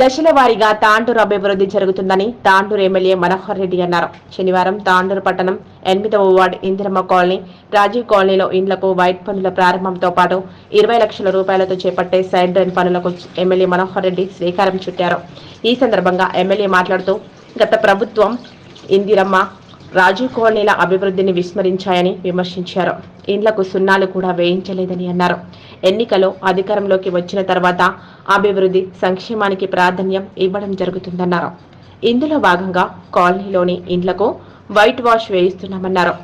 దశల వారీగా తాండూరు అభివృద్ధి జరుగుతుందని తాండూరు ఎమ్మెల్యే మనోహర్ రెడ్డి అన్నారు. శనివారం తాండూరు పట్టణం ఎనిమిదవ వార్డు ఇందిరమ్మ కాలనీ రాజీవ్ కాలనీలో ఇండ్లకు వైట్ పనుల ప్రారంభంతో పాటు ఇరవై లక్షల రూపాయలతో చేపట్టే సైడ్ డ్రైన్ పనులకు ఎమ్మెల్యే మనోహర్ రెడ్డి శ్రీకారం చుట్టారు. ఈ సందర్భంగా ఎమ్మెల్యే మాట్లాడుతూ గత ప్రభుత్వం ఇందిరమ్మ రాజీవ్ కాలనీల అభివృద్ధిని విస్మరించాయని విమర్శించారు. ఇండ్లకు సున్నాలు కూడా వేయించలేదని అన్నారు. ఎన్నికలో అధికారంలోకి వచ్చిన తర్వాత అభివృద్ధి సంక్షేమానికి ప్రాధాన్యం ఇవ్వడం జరుగుతుందన్నారు. ఇందులో భాగంగా కాలనీలోని ఇండ్లకు వైట్ వాష్ వేయిస్తున్నామన్నారు.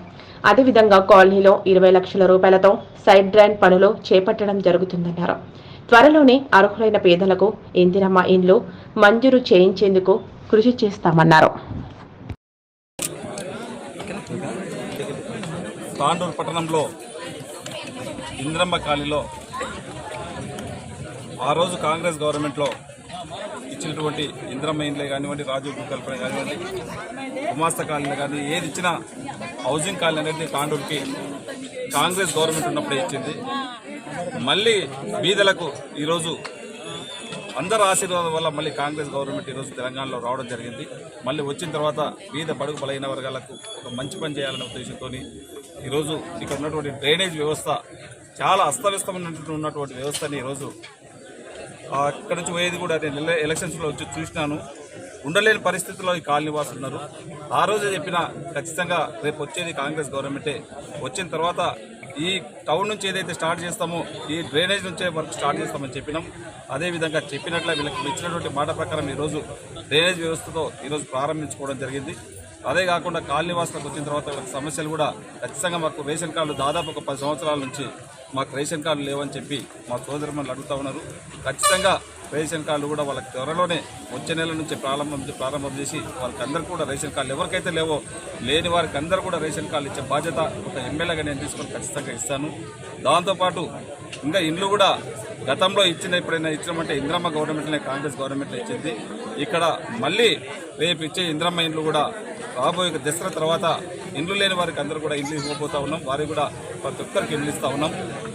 అదేవిధంగా కాలనీలో ఇరవై లక్షల రూపాయలతో సైడ్ డ్రైన్ పనులు చేపట్టడం జరుగుతుందన్నారు. త్వరలోనే అర్హులైన పేదలకు ఇందిరమ్మ ఇండ్లు మంజూరు చేయించేందుకు కృషి చేస్తామన్నారు. తాండూరు పట్టణంలో ఇంద్రమ్మ కాలనీలో ఆ రోజు కాంగ్రెస్ గవర్నమెంట్లో ఇచ్చినటువంటి ఇంద్రమ్మ ఇండ్లే కానివ్వండి రాజీవ్ కల్పన కానివ్వండి గుమాస్తా కాలనీ కానీ ఏది ఇచ్చినా హౌసింగ్ కాలనీ అనేది తాండూరుకి కాంగ్రెస్ గవర్నమెంట్ ఉన్నప్పుడే ఇచ్చింది. మళ్ళీ బీదలకు ఈరోజు అందరి ఆశీర్వాదం వల్ల మళ్ళీ కాంగ్రెస్ గవర్నమెంట్ ఈరోజు తెలంగాణలో రావడం జరిగింది. మళ్ళీ వచ్చిన తర్వాత బీద బడుగు బలైన వర్గాలకు ఒక మంచి పని చేయాలనే ఉద్దేశంతో ఈరోజు ఇక్కడ ఉన్నటువంటి డ్రైనేజ్ వ్యవస్థ చాలా అస్తవ్యస్తమైనటువంటి ఉన్నటువంటి వ్యవస్థని ఈరోజు అక్కడి నుంచి పోయేది కూడా నేను ఎలక్షన్స్లో వచ్చి చూసినాను. ఉండలేని పరిస్థితుల్లో ఈ కాలనీ వాసులు ఉన్నారు ఆ రోజు చెప్పిన ఖచ్చితంగా రేపు వచ్చేది కాంగ్రెస్ గవర్నమెంటే. వచ్చిన తర్వాత ఈ టౌన్ నుంచి ఏదైతే స్టార్ట్ చేస్తామో ఈ డ్రైనేజ్ నుంచే వరకు స్టార్ట్ చేస్తామని చెప్పినాం. అదేవిధంగా చెప్పినట్లే వీళ్ళకి ఇచ్చినటువంటి మాట ప్రకారం ఈరోజు డ్రైనేజ్ వ్యవస్థతో ఈరోజు ప్రారంభించుకోవడం జరిగింది. అదే కాకుండా కాలనీ వాసులకు వచ్చిన తర్వాత సమస్యలు కూడా ఖచ్చితంగా మాకు రేషన్ కార్డు దాదాపు ఒక పది సంవత్సరాల నుంచి మాకు రేషన్ కార్డు లేవని చెప్పి మా సోదరుమణులు అడుగుతా ఉన్నారు. ఖచ్చితంగా రేషన్ కార్డులు కూడా వాళ్ళకి త్వరలోనే వచ్చే నెల నుంచి ప్రారంభం ప్రారంభం చేసి వాళ్ళకి అందరికీ కూడా రేషన్ కార్డులు ఎవరికైతే లేవో లేని వారికి అందరూ కూడా రేషన్ కార్డులు ఇచ్చే బాధ్యత ఒక ఎమ్మెల్యేగా నేను తీసుకొని ఖచ్చితంగా ఇస్తాను. దాంతోపాటు ఇంకా ఇండ్లు కూడా గతంలో ఇచ్చిన ఎప్పుడైనా ఇచ్చినామంటే ఇంద్రమ్మ గవర్నమెంట్నే కాంగ్రెస్ గవర్నమెంట్లో ఇచ్చింది. ఇక్కడ మళ్ళీ రేపు ఇచ్చే ఇంద్రమ్మ ఇండ్లు కూడా రాబోయే దసరా తర్వాత ఇండ్లు లేని వారికి అందరూ కూడా ఇండ్లు ఇవ్వబోతా ఉన్నాం. వారికి కూడా ప్రతి ఒక్కరికి ఇండ్లు ఇస్తా ఉన్నాం.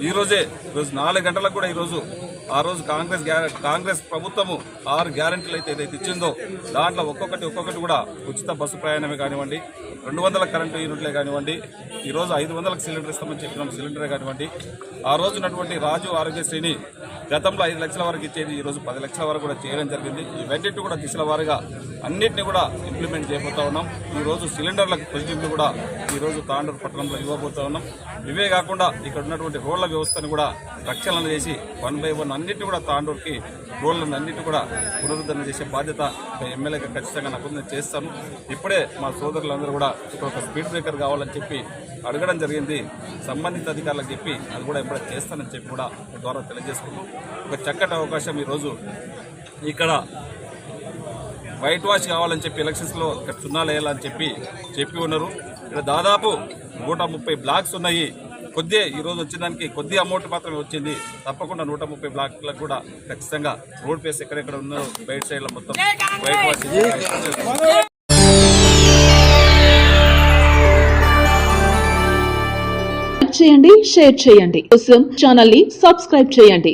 ఈరోజే ఈరోజు నాలుగు గంటలకు కూడా ఈరోజు ఆ రోజు కాంగ్రెస్ కాంగ్రెస్ ప్రభుత్వము ఆరు గ్యారంటీలు అయితే ఏదైతే ఇచ్చిందో దాంట్లో ఒక్కొక్కటి ఒక్కొక్కటి కూడా ఉచిత బస్సు ప్రయాణమే కానివ్వండి రెండు వందల కరెంటు యూనిట్లే కానివ్వండి ఈ రోజు ఐదు వందలకు సిలిండర్ ఇస్తామని చెప్పినాం సిలిండరే కానివ్వండి. ఆ రోజు ఉన్నటువంటి రాజు ఆరోగ్యశ్రీని గతంలో ఐదు లక్షల వరకు ఇచ్చేది ఈ రోజు పది లక్షల వరకు కూడా చేయడం జరిగింది. ఇవన్నింటినీ కూడా దిశల వారీగా అన్నింటినీ కూడా ఇంప్లిమెంట్ చేయబోతా ఉన్నాం. ఈ రోజు సిలిండర్లకు పొజిటివ్లు కూడా ఈ రోజు తాండూరు పట్టణంలో ఇవ్వబోతా ఉన్నాం. ఇవే కాకుండా ఇక్కడ ఉన్నటువంటి రోడ్ల వ్యవస్థను కూడా రక్షణ చేసి వన్ బై వన్ అన్నింటినీ కూడా తాండూరుకి రోడ్లను అన్నింటినీ కూడా పునరుద్ధరణ చేసే బాధ్యత ఎమ్మెల్యేగా ఖచ్చితంగా నాకు నేను చేస్తాను. ఇప్పుడే మా సోదరులందరూ కూడా ఇక్కడ ఒక స్పీడ్ బ్రేకర్ కావాలని చెప్పి అడగడం జరిగింది. సంబంధిత అధికారులకు చెప్పి అది కూడా ఎప్పుడైనా చేస్తానని చెప్పి కూడా ద్వారా తెలియజేసుకుంటూ ఒక చక్కటి అవకాశం ఈరోజు ఇక్కడ వైట్ వాష్ కావాలని చెప్పి ఎలక్షన్స్లో ఇక్కడ సున్నాలు వేయాలని చెప్పి చెప్పి ఉన్నారు. ఇక్కడ దాదాపు నూట ముప్పై బ్లాక్స్ ఉన్నాయి. కొద్ది ఈ రోజు వచ్చిన కొద్ది అమౌంట్ మాత్రమే వచ్చింది. తప్పకుండా నూట ముప్పై బ్లాక్లకు కూడా ఖచ్చితంగా రోడ్ పేస్ ఎక్కడెక్కడ ఉన్నారో బయట సైడ్లో మొత్తం వైట్ వాష్ చేయండి షేర్ చేయండి. కోసం ఛానల్ని సబ్స్క్రైబ్ చేయండి.